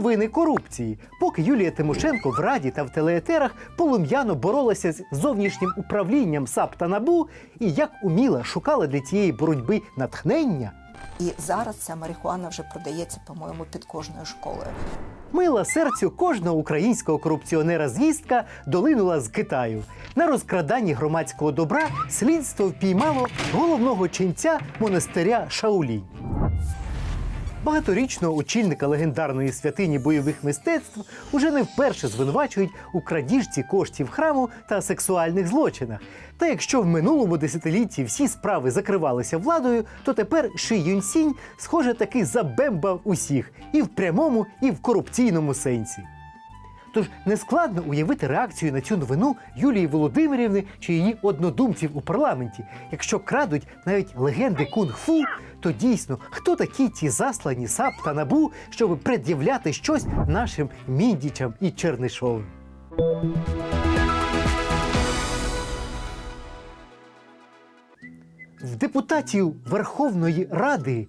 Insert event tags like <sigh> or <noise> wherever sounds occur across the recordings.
Новини корупції. Поки Юлія Тимошенко в Раді та в телеетерах полум'яно боролася з зовнішнім управлінням САП та НАБУ і як уміла шукала для цієї боротьби натхнення. І зараз ця марихуана вже продається, по-моєму, під кожною школою. Мила серцю кожного українського корупціонера звістка долинула з Китаю. На розкраданні громадського добра слідство впіймало головного ченця монастиря Шаолінь. Багаторічного очільника легендарної святині бойових мистецтв уже не вперше звинувачують у крадіжці коштів храму та сексуальних злочинах. Та якщо в минулому десятилітті всі справи закривалися владою, то тепер Ши Юньсінь, схоже, таки забембав усіх і в прямому, і в корупційному сенсі. Тож нескладно уявити реакцію на цю новину Юлії Володимирівни чи її однодумців у парламенті. Якщо крадуть навіть легенди кунг-фу, то дійсно хто такі ті заслані САП та набу, щоб пред'являти щось нашим міндічам і чернишовим? В депутатів Верховної Ради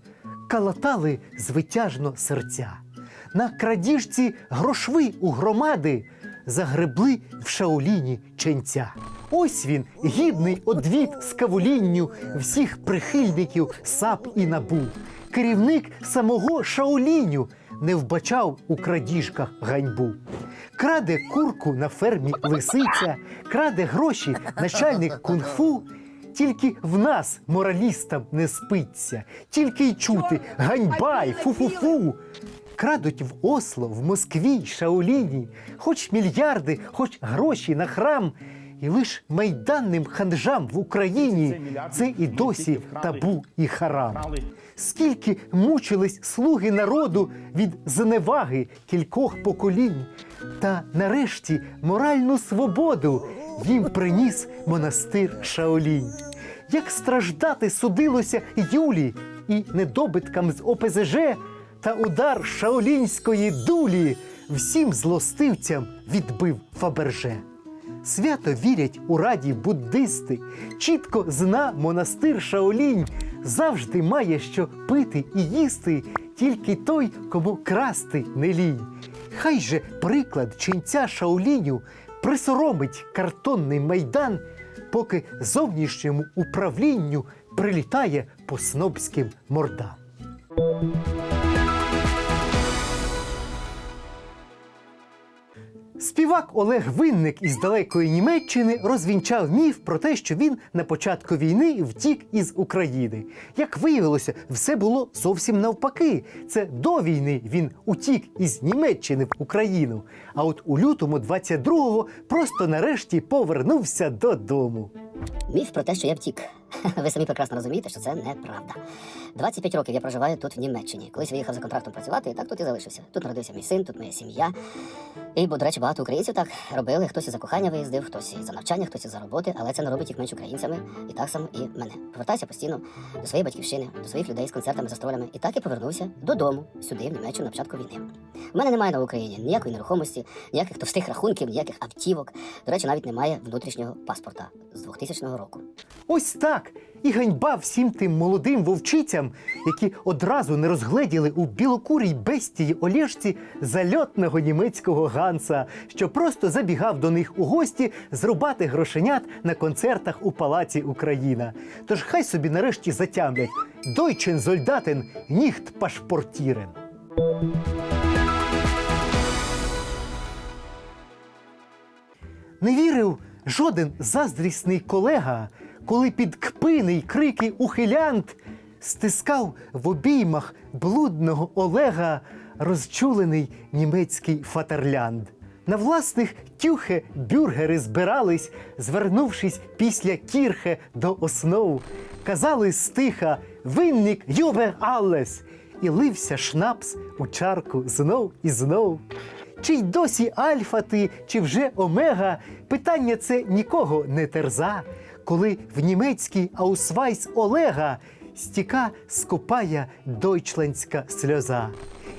калатали звитяжно серця. На крадіжці грошви у громади загребли в шаоліні ченця. Ось він, гідний одвід з кавулінню всіх прихильників САП і набу. Керівник самого Шаоліню не вбачав у крадіжках ганьбу. Краде курку на фермі лисиця, краде гроші начальник кунг-фу. Тільки в нас, моралістам, не спиться, тільки й чути ганьба й фу-фу-фу. Крадуть в Осло, в Москві, Шаоліні, хоч мільярди, хоч гроші на храм. І лиш майданним ханжам в Україні це і досі табу і харам. Скільки мучились слуги народу від зневаги кількох поколінь, та нарешті моральну свободу їм приніс монастир Шаолінь. Як страждати судилося Юлі і недобиткам з ОПЗЖ, та удар шаолінської дулі всім злостивцям відбив Фаберже. Свято вірять у раді буддисти, чітко зна монастир Шаолінь, завжди має що пити і їсти, тільки той, кому красти не лінь. Хай же приклад ченця Шаоліню присоромить картонний майдан, поки зовнішньому управлінню прилітає по снобським мордам. Співак Олег Винник із далекої Німеччини розвінчав міф про те, що він на початку війни втік із України. Як виявилося, все було зовсім навпаки. Це до війни він утік із Німеччини в Україну. А от у лютому 22-го просто нарешті повернувся додому. Міф про те, що я втік. Ви самі прекрасно розумієте, що це неправда. 25 років я проживаю тут в Німеччині. Колись виїхав за контрактом працювати, і так тут і залишився. Тут народився мій син, тут моя сім'я. І, бо, до речі, багато українців так робили. Хтось із за кохання виїздив, хтось із за навчання, хтось із за роботи, але це не робить їх менш українцями, і так само і мене. Повертаюся постійно до своєї батьківщини, до своїх людей з концертами, застролями. І так і повернувся додому, сюди, в Німеччину, на початку війни. У мене немає на Україні ніякої нерухомості, ніяких товстих рахунків, ніяких автівок. До речі, навіть немає внутрішнього паспорта з 2000 року. Ось так. І ганьба всім тим молодим вовчицям, які одразу не розгледіли у білокурій бестії Олєшці зальотного німецького ганса, що просто забігав до них у гості зрубати грошенят на концертах у палаці Україна. Тож хай собі нарешті затямлять Дойчен зольдатен ніхт пашпортірен. Не вірив жоден заздрісний колега, коли під кпини й крики ухилянт стискав в обіймах блудного Олега розчулений німецький фатерлянд. На власних тюхе бюргери збирались, звернувшись після кірхе до основ. Казали стиха винник Юбе Аллес, і лився шнапс у чарку знов і знов. Чи й досі альфа ти, чи вже омега, питання це нікого не терза. Коли в німецький аусвайс Олега стіка скопая дойчлендська сльоза.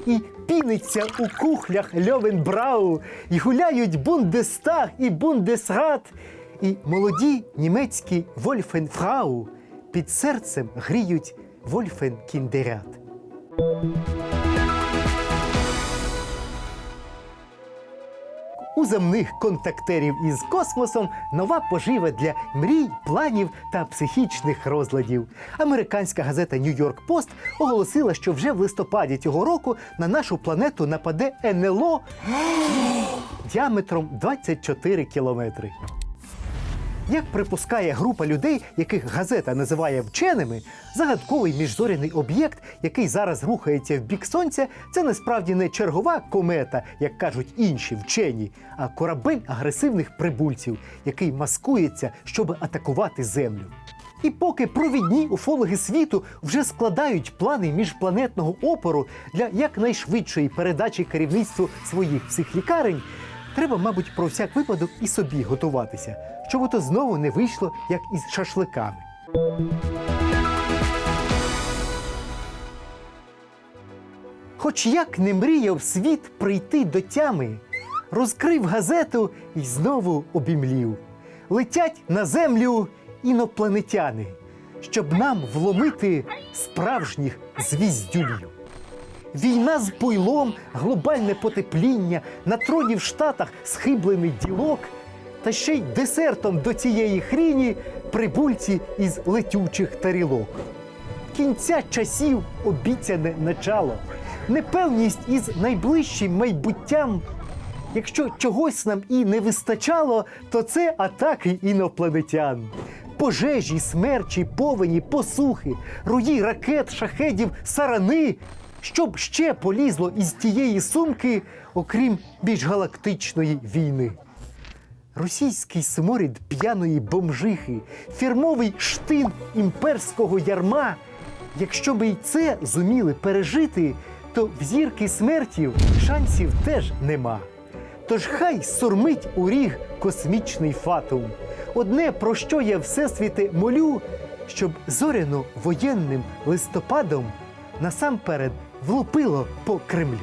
І піниться у кухлях Льовенбрау, і гуляють Бундестаг і Бундесрат, і молоді німецькі Вольфенфрау під серцем гріють Вольфенкіндерят. У земних контактерів із космосом нова пожива для мрій, планів та психічних розладів. Американська газета Нью-Йорк Пост оголосила, що вже в листопаді цього року на нашу планету нападе НЛО <gasps> діаметром 24 кілометри. Як припускає група людей, яких газета називає вченими, загадковий міжзоряний об'єкт, який зараз рухається в бік сонця, це насправді не чергова комета, як кажуть інші вчені, а корабель агресивних прибульців, який маскується, щоб атакувати землю. І поки провідні уфологи світу вже складають плани міжпланетного опору для якнайшвидшої передачі керівництву своїх психлікарень, треба, мабуть, про всяк випадок і собі готуватися, щоб ото знову не вийшло, як із шашликами. Хоч як не мріяв світ прийти до тями, розкрив газету і знову обімлів. Летять на землю інопланетяни, щоб нам вломити справжніх звіздюлів. Війна з пуйлом, глобальне потепління, на троні в Штатах схиблений ділок, та ще й десертом до цієї хріні прибульці із летючих тарілок. Кінця часів обіцяне начало, непевність із найближчим майбуттям. Якщо чогось нам і не вистачало, то це атаки інопланетян. Пожежі, смерчі, повені, посухи, руї ракет, шахедів, сарани. Щоб ще полізло із тієї сумки, окрім міжгалактичної війни. Російський сморід п'яної бомжихи, фірмовий штин імперського ярма. Якщо би й це зуміли пережити, то в зірки смертів шансів теж нема. Тож хай сурмить у ріг космічний фатум. Одне, про що я всесвіте молю, щоб зоряно воєнним листопадом насамперед влупило по Кремлю.